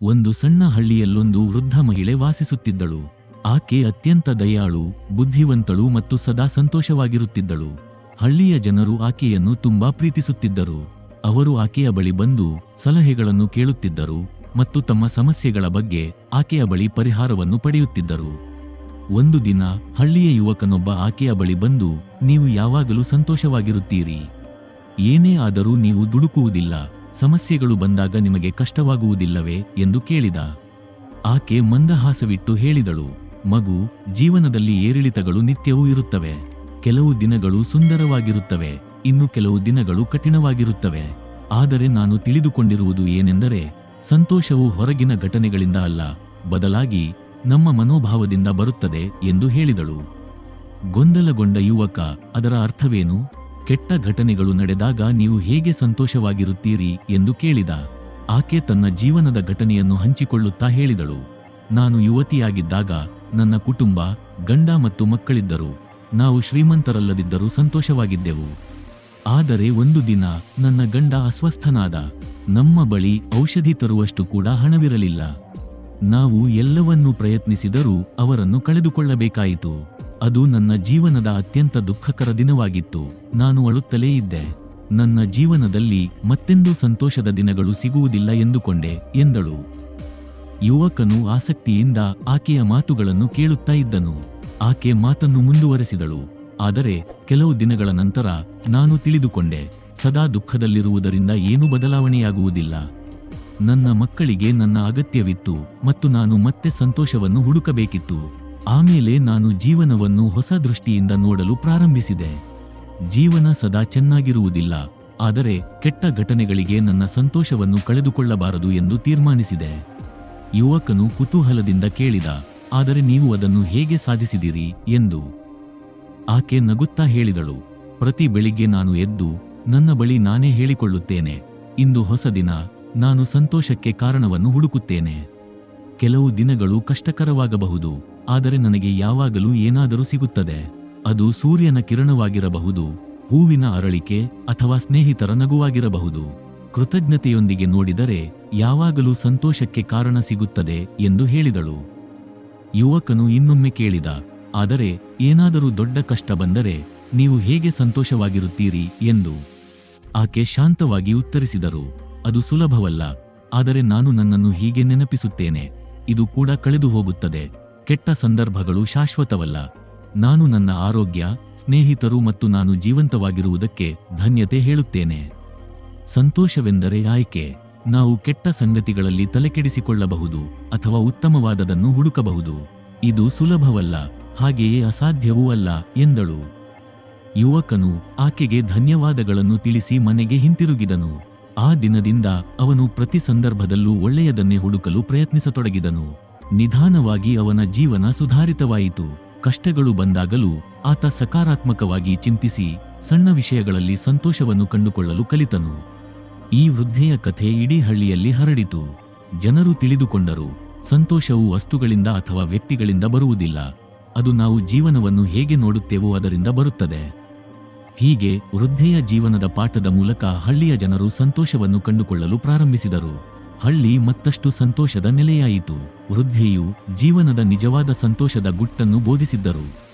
ಒಂದು ಸಣ್ಣ ಹಳ್ಳಿಯಲ್ಲೊಂದು ವೃದ್ಧ ಮಹಿಳೆ ವಾಸಿಸುತ್ತಿದ್ದಳು. ಆಕೆ ಅತ್ಯಂತ ದಯಾಳು, ಬುದ್ಧಿವಂತಳು ಮತ್ತು ಸದಾ ಸಂತೋಷವಾಗಿರುತ್ತಿದ್ದಳು. ಹಳ್ಳಿಯ ಜನರು ಆಕೆಯನ್ನು ತುಂಬಾ ಪ್ರೀತಿಸುತ್ತಿದ್ದರು. ಅವರು ಆಕೆಯ ಬಳಿ ಬಂದು ಸಲಹೆಗಳನ್ನು ಕೇಳುತ್ತಿದ್ದರು ಮತ್ತು ತಮ್ಮ ಸಮಸ್ಯೆಗಳ ಬಗ್ಗೆ ಆಕೆಯ ಬಳಿ ಪರಿಹಾರವನ್ನು ಪಡೆಯುತ್ತಿದ್ದರು. ಒಂದು ದಿನ ಹಳ್ಳಿಯ ಯುವಕನೊಬ್ಬ ಆಕೆಯ ಬಳಿ ಬಂದು, ನೀವು ಯಾವಾಗಲೂ ಸಂತೋಷವಾಗಿರುತ್ತೀರಿ. ಏನೇ ಆದರೂ ನೀವು ದುಡುಕುವುದಿಲ್ಲ. ಸಮಸ್ಯೆಗಳು ಬಂದಾಗ ನಿಮಗೆ ಕಷ್ಟವಾಗುವುದಿಲ್ಲವೇ ಎಂದು ಕೇಳಿದ. ಆಕೆ ಮಂದಹಾಸವಿಟ್ಟು ಹೇಳಿದಳು, ಮಗು, ಜೀವನದಲ್ಲಿ ಏರಿಳಿತಗಳು ನಿತ್ಯವೂ ಇರುತ್ತವೆ. ಕೆಲವು ದಿನಗಳು ಸುಂದರವಾಗಿರುತ್ತವೆ, ಇನ್ನು ಕೆಲವು ದಿನಗಳು ಕಠಿಣವಾಗಿರುತ್ತವೆ. ಆದರೆ ನಾನು ತಿಳಿದುಕೊಂಡಿರುವುದು ಏನೆಂದರೆ, ಸಂತೋಷವು ಹೊರಗಿನ ಘಟನೆಗಳಿಂದ ಅಲ್ಲ, ಬದಲಾಗಿ ನಮ್ಮ ಮನೋಭಾವದಿಂದ ಬರುತ್ತದೆ ಎಂದು ಹೇಳಿದಳು. ಗೊಂದಲಗೊಂಡ ಯುವಕ, ಅದರ ಅರ್ಥವೇನು? ಕೆಟ್ಟ ಘಟನೆಗಳು ನಡೆದಾಗ ನೀವು ಹೇಗೆ ಸಂತೋಷವಾಗಿರುತ್ತೀರಿ ಎಂದು ಕೇಳಿದ. ಆಕೆ ತನ್ನ ಜೀವನದ ಘಟನೆಯನ್ನು ಹಂಚಿಕೊಳ್ಳುತ್ತಾ ಹೇಳಿದಳು. ನಾನು ಯುವತಿಯಾಗಿದ್ದಾಗ ನನ್ನ ಕುಟುಂಬ, ಗಂಡ ಮತ್ತು ಮಕ್ಕಳಿದ್ದರು. ನಾವು ಶ್ರೀಮಂತರಲ್ಲದಿದ್ದರೂ ಸಂತೋಷವಾಗಿದ್ದೆವು. ಆದರೆ ಒಂದು ದಿನ ನನ್ನ ಗಂಡ ಅಸ್ವಸ್ಥನಾದ. ನಮ್ಮ ಬಳಿ ಔಷಧಿ ತರುವಷ್ಟು ಕೂಡ ಹಣವಿರಲಿಲ್ಲ. ನಾವು ಎಲ್ಲವನ್ನೂ ಪ್ರಯತ್ನಿಸಿದರೂ ಅವರನ್ನು ಕಳೆದುಕೊಳ್ಳಬೇಕಾಯಿತು. ಅದು ನನ್ನ ಜೀವನದ ಅತ್ಯಂತ ದುಃಖಕರ ದಿನವಾಗಿತ್ತು. ನಾನು ಅಳುತ್ತಲೇ ಇದ್ದೆ. ನನ್ನ ಜೀವನದಲ್ಲಿ ಮತ್ತೆಂದೂ ಸಂತೋಷದ ದಿನಗಳು ಸಿಗುವುದಿಲ್ಲ ಎಂದುಕೊಂಡೆ, ಎಂದಳು. ಯುವಕನು ಆಸಕ್ತಿಯಿಂದ ಆಕೆಯ ಮಾತುಗಳನ್ನು ಕೇಳುತ್ತಾ ಇದ್ದನು. ಆಕೆ ಮಾತನ್ನು ಮುಂದುವರೆಸಿದಳು. ಆದರೆ ಕೆಲವು ದಿನಗಳ ನಂತರ ನಾನು ತಿಳಿದುಕೊಂಡೆ, ಸದಾ ದುಃಖದಲ್ಲಿರುವುದರಿಂದ ಏನೂ ಬದಲಾವಣೆಯಾಗುವುದಿಲ್ಲ. ನನ್ನ ಮಕ್ಕಳಿಗೆ ನನ್ನ ಅಗತ್ಯವಿತ್ತು ಮತ್ತು ನಾನು ಮತ್ತೆ ಸಂತೋಷವನ್ನು ಹುಡುಕಬೇಕಿತ್ತು. ಆಮೇಲೆ ನಾನು ಜೀವನವನ್ನು ಹೊಸ ದೃಷ್ಟಿಯಿಂದ ನೋಡಲು ಪ್ರಾರಂಭಿಸಿದೆ. ಜೀವನ ಸದಾ ಚೆನ್ನಾಗಿರುವುದಿಲ್ಲ, ಆದರೆ ಕೆಟ್ಟ ಘಟನೆಗಳಿಗೆ ನನ್ನ ಸಂತೋಷವನ್ನು ಕಳೆದುಕೊಳ್ಳಬಾರದು ಎಂದು ತೀರ್ಮಾನಿಸಿದೆ. ಯುವಕನು ಕುತೂಹಲದಿಂದ ಕೇಳಿದ, ಆದರೆ ನೀವು ಅದನ್ನು ಹೇಗೆ ಸಾಧಿಸಿದಿರಿ? ಎಂದು. ಆಕೆ ನಗುತ್ತಾ ಹೇಳಿದಳು, ಪ್ರತಿ ಬೆಳಿಗ್ಗೆ ನಾನು ಎದ್ದು, ನನ್ನ ಬಳಿ ನಾನೇ ಹೇಳಿಕೊಳ್ಳುತ್ತೇನೆ. ಇಂದು ಹೊಸ ದಿನ, ನಾನು ಸಂತೋಷಕ್ಕೆ ಕಾರಣವನ್ನು ಹುಡುಕುತ್ತೇನೆ. ಕೆಲವು ದಿನಗಳು ಕಷ್ಟಕರವಾಗಬಹುದು. ಆದರೆ ನನಗೆ ಯಾವಾಗಲೂ ಏನಾದರೂ ಸಿಗುತ್ತದೆ. ಅದು ಸೂರ್ಯನ ಕಿರಣವಾಗಿರಬಹುದು, ಹೂವಿನ ಅರಳಿಕೆ ಅಥವಾ ಸ್ನೇಹಿತರ ನಗುವಾಗಿರಬಹುದು. ಕೃತಜ್ಞತೆಯೊಂದಿಗೆ ನೋಡಿದರೆ ಯಾವಾಗಲೂ ಸಂತೋಷಕ್ಕೆ ಕಾರಣ ಸಿಗುತ್ತದೆ ಎಂದು ಹೇಳಿದಳು. ಯುವಕನು ಇನ್ನೊಮ್ಮೆ ಕೇಳಿದ, ಆದರೆ ಏನಾದರೂ ದೊಡ್ಡ ಕಷ್ಟ ಬಂದರೆ ನೀವು ಹೇಗೆ ಸಂತೋಷವಾಗಿರುತ್ತೀರಿ? ಎಂದು. ಆಕೆ ಶಾಂತವಾಗಿ ಉತ್ತರಿಸಿದರು, ಅದು ಸುಲಭವಲ್ಲ, ಆದರೆ ನಾನು ನನ್ನನ್ನು ಹೀಗೆ ನೆನಪಿಸುತ್ತೇನೆ. ಇದು ಕೂಡ ಕಳೆದು ಹೋಗುತ್ತದೆ ಕೆಟ್ಟ ಸಂದರ್ಭಗಳು ಶಾಶ್ವತವಲ್ಲ. ನಾನು ನನ್ನ ಆರೋಗ್ಯ, ಸ್ನೇಹಿತರು ಮತ್ತು ನಾನು ಜೀವಂತವಾಗಿರುವುದಕ್ಕೆ ಧನ್ಯತೆ ಹೇಳುತ್ತೇನೆ. ಸಂತೋಷವೆಂದರೆ ಆಯ್ಕೆ. ನಾವು ಕೆಟ್ಟ ಸಂಗತಿಗಳಲ್ಲಿ ತಲೆಕೆಡಿಸಿಕೊಳ್ಳಬಹುದು ಅಥವಾ ಉತ್ತಮವಾದದನ್ನು ಹುಡುಕಬಹುದು. ಇದು ಸುಲಭವಲ್ಲ, ಹಾಗೆಯೇ ಅಸಾಧ್ಯವೂ ಅಲ್ಲ, ಎಂದಳು. ಯುವಕನು ಆಕೆಗೆ ಧನ್ಯವಾದಗಳನ್ನು ತಿಳಿಸಿ ಮನೆಗೆ ಹಿಂತಿರುಗಿದನು. ಆ ದಿನದಿಂದ ಅವನು ಪ್ರತಿ ಸಂದರ್ಭದಲ್ಲೂ ಒಳ್ಳೆಯದನ್ನೇ ಹುಡುಕಲು ಪ್ರಯತ್ನಿಸತೊಡಗಿದನು. ನಿಧಾನವಾಗಿ ಅವನ ಜೀವನ ಸುಧಾರಿತವಾಯಿತು. ಕಷ್ಟಗಳು ಬಂದಾಗಲೂ ಆತ ಸಕಾರಾತ್ಮಕವಾಗಿ ಚಿಂತಿಸಿ ಸಣ್ಣ ವಿಷಯಗಳಲ್ಲಿ ಸಂತೋಷವನ್ನು ಕಂಡುಕೊಳ್ಳಲು ಕಲಿತನು. ಈ ವೃದ್ಧೆಯ ಕಥೆ ಇಡೀ ಹಳ್ಳಿಯಲ್ಲಿ ಹರಡಿತು. ಜನರು ತಿಳಿದುಕೊಂಡರು, ಸಂತೋಷವು ವಸ್ತುಗಳಿಂದ ಅಥವಾ ವ್ಯಕ್ತಿಗಳಿಂದ ಬರುವುದಿಲ್ಲ. ಅದು ನಾವು ಜೀವನವನ್ನು ಹೇಗೆ ನೋಡುತ್ತೇವೋ ಅದರಿಂದ ಬರುತ್ತದೆ. ಹೀಗೆ ವೃದ್ಧೆಯ ಜೀವನದ ಪಾಠದ ಮೂಲಕ ಹಳ್ಳಿಯ ಜನರು ಸಂತೋಷವನ್ನು ಕಂಡುಕೊಳ್ಳಲು ಪ್ರಾರಂಭಿಸಿದರು. ಹಳ್ಳಿ ಮತ್ತಷ್ಟು ಸಂತೋಷದ ನೆಲೆಯಾಯಿತು. ವೃದ್ಧೆಯು ಜೀವನದ ನಿಜವಾದ ಸಂತೋಷದ ಗುಟ್ಟನ್ನು ಬೋಧಿಸಿದ್ದರು.